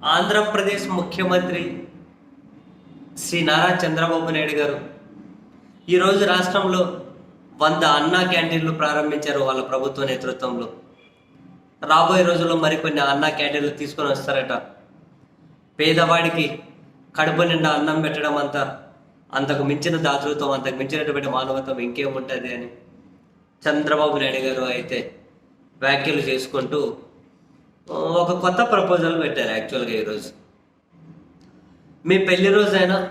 ఆంధ్రప్రదేశ్ ముఖ్యమంత్రి శ్రీ నారా చంద్రబాబు నాయుడు గారు. ఈరోజు రాష్ట్రంలో వంద అన్నా క్యాంటీన్లు ప్రారంభించారు వాళ్ళ ప్రభుత్వ నేతృత్వంలో. రాబోయే రోజుల్లో మరికొన్ని అన్నా క్యాంటీన్లు తీసుకొని వస్తారట. పేదవాడికి కడుపు నిండా అన్నం పెట్టడం అంత అంతకు మించిన దాతృత్వం అంతకు మించినటువంటి మానవత్వం ఇంకేముంటుంది అని చంద్రబాబు నాయుడు గారు అయితే వ్యాఖ్యలు చేసుకుంటూ ఒక కొత్త ప్రపోజల్ పెట్టారు యాక్చువల్గా ఈరోజు. మీ పెళ్ళి రోజైనా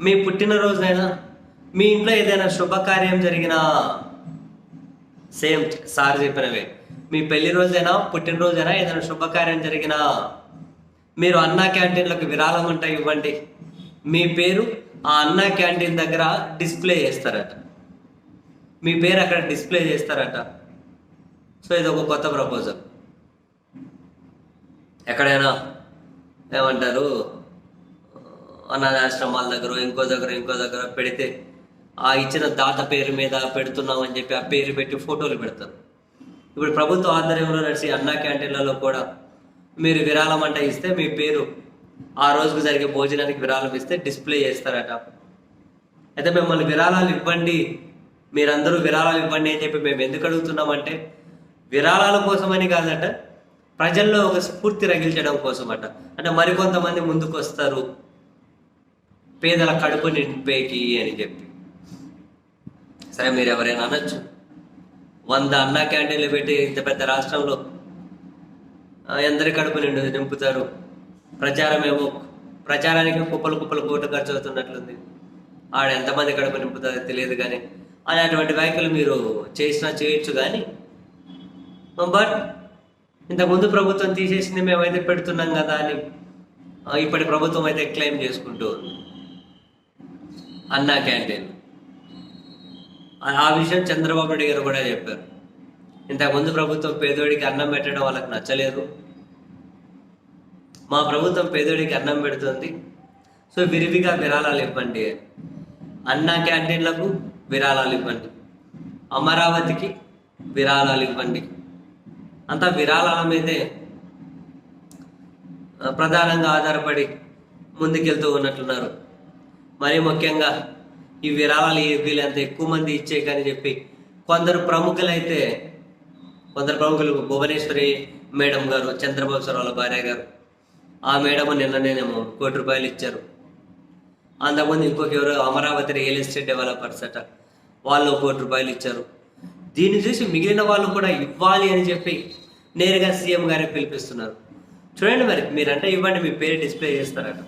మీ పుట్టినరోజైనా మీ ఇంట్లో ఏదైనా శుభకార్యం జరిగినా సేమ్ సార్ చెప్పినవే మీ పెళ్ళి రోజైనా పుట్టినరోజైనా ఏదైనా శుభకార్యం జరిగినా మీరు అన్నా క్యాంటీన్లకు విరాళం ఉంటాయి ఇవ్వండి. మీ పేరు ఆ అన్నా క్యాంటీన్ దగ్గర డిస్ప్లే చేస్తారట. మీ పేరు అక్కడ డిస్ప్లే చేస్తారట. సో ఇది ఒక కొత్త ప్రపోజల్ ఎక్కడైనా ఏమంటారు అనాథాశ్రమాల దగ్గర ఇంకో దగ్గర ఇంకో దగ్గర పెడితే ఆ ఇచ్చిన దాత పేరు మీద పెడుతున్నామని చెప్పి ఆ పేరు పెట్టి ఫోటోలు పెడతారు. ఇప్పుడు ప్రభుత్వ ఆధ్వర్యంలో నడిచి అన్నా క్యాంటీన్లలో కూడా మీరు విరాళం అంటే ఇస్తే మీ పేరు ఆ రోజుకు జరిగే భోజనానికి విరాళం ఇస్తే డిస్ప్లే చేస్తారట. అయితే మిమ్మల్ని విరాళాలు ఇవ్వండి మీరందరూ విరాళాలు ఇవ్వండి అని చెప్పి మేము ఎందుకు అడుగుతున్నామంటే విరాళాల కోసమని కాదట ప్రజల్లో ఒక స్ఫూర్తి రగిల్చడం కోసం అట అంటే మరికొంతమంది ముందుకు వస్తారు పేదల కడుపు నింపేకి అని చెప్పి. సరే మీరు ఎవరైనా అనొచ్చు. వంద అన్నా క్యాంటీన్లు పెట్టి ఇంత పెద్ద రాష్ట్రంలో ఎందరి కడుపు నిండు నింపుతారు? ప్రచారం ఏమో ప్రచారానికి కుప్పలు కుప్పలు కోట్లు ఖర్చు అవుతున్నట్లుంది ఆడ ఎంతమంది కడుపు నింపుతారో తెలియదు కానీ అలాంటివంటి వ్యాఖ్యలు మీరు చేసినా చేయొచ్చు కానీ బట్ ఇంతకుముందు ప్రభుత్వం తీసేసింది మేమైతే పెడుతున్నాం కదా అని ఇప్పటి ప్రభుత్వం అయితే క్లెయిమ్ చేసుకుంటూ ఉంది. అన్నా క్యాంటీన్. ఆ- విషయం చంద్రబాబు నాయుడు గారు కూడా చెప్పారు. ఇంతకుముందు ప్రభుత్వం పేదోడికి అన్నం పెట్టడం వాళ్ళకి నచ్చలేదు. మా ప్రభుత్వం పేదోడికి అన్నం పెడుతుంది. సో విరివిగా విరాళాలు ఇవ్వండి అన్నా క్యాంటీన్లకు విరాళాలు ఇవ్వండి. అమరావతికి విరాళాలు ఇవ్వండి. అంతా విరాళాల మీదే ప్రధానంగా ఆధారపడి ముందుకెళ్తూ ఉన్నట్లున్నారు మరీ ముఖ్యంగా ఈ విరాళాలు ఏపీలు వీళ్ళంత ఎక్కువ మంది ఇచ్చే కానీ చెప్పి కొందరు ప్రముఖులైతే కొందరు ప్రముఖులు భువనేశ్వరి మేడం గారు చంద్రబాబు సార్ భార్య గారు. ఆ మేడం నిన్ననేనేమో కోటి రూపాయలు ఇచ్చారు. అంతకుముందు ఇంకొక ఎవరు అమరావతి రియల్ ఎస్టేట్ డెవలపర్స్ అట వాళ్ళు కోటి రూపాయలు ఇచ్చారు. దీన్ని చూసి మిగిలిన వాళ్ళు కూడా ఇవ్వాలి అని చెప్పి నేరుగా సీఎం గారే పిలిపిస్తున్నారు. చూడండి మరి మీరంటే ఇవ్వండి మీ పేరు డిస్ప్లే చేస్తారట